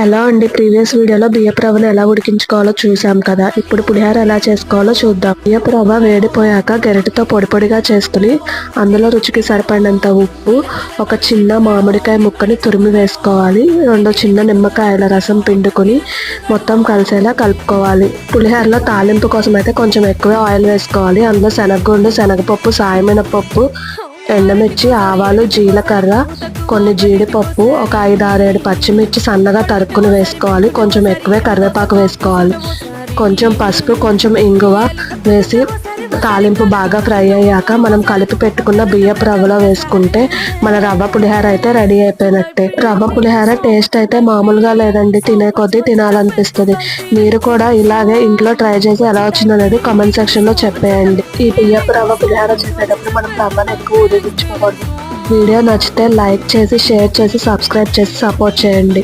Hello అండి? Previous వీడియోలో బియ్యపు రవ్వను ఎలా ఉడికించుకోవాలో చూసాం కదా. ఇప్పుడు పులిహోర ఎలా చేసుకోవాలో చూద్దాం. బియ్యపు రవ్వ వేడిపోయాక గరిటతో పొడి పొడిగా చేసుకుని అందులో రుచికి సరిపడినంత ఉప్పు ఒక చిన్న మామిడికాయ ముక్కని తురిమి వేసుకోవాలి. రెండు చిన్న నిమ్మకాయల రసం పిండుకొని మొత్తం కలిసేలా కలుపుకోవాలి. పులిహోరలో తాలింపు కోసం అయితే కొంచెం ఎక్కువ ఆయిల్ వేసుకోవాలి. అందులో శనగగుండు శనగపప్పు సాయమినపప్పు ఎండమిర్చి ఆవాలు జీలకర్ర కొన్ని జీడిపప్పు ఒక ఐదు ఆరేడు పచ్చిమిర్చి సన్నగా తరుక్కుని వేసుకోవాలి. కొంచెం ఎక్కువే కరివేపాకు వేసుకోవాలి. కొంచెం పసుపు కొంచెం ఇంగువ వేసి తాలింపు బాగా ఫ్రై అయ్యాక మనం కలిపి పెట్టుకున్న బియ్యపు రవ్వలో వేసుకుంటే మన రవ్వ పులిహోర అయితే రెడీ అయిపోయినట్టే. రవ్వ పులిహోర టేస్ట్ అయితే మామూలుగా లేదండి. తినే కొద్దీ తినాలనిపిస్తుంది. మీరు కూడా ఇలాగే ఇంట్లో ట్రై చేసి ఎలా వచ్చింది అనేది కామెంట్ సెక్షన్లో చెప్పేయండి. ఈ బియ్యపు రవ్వ పులిహోర చేసేటప్పుడు మనం రవ్వను ఎక్కువ ఉడికించుకోకూడదు. వీడియో నచ్చితే లైక్ చేసి షేర్ చేసి సబ్స్క్రైబ్ చేసి సపోర్ట్ చేయండి.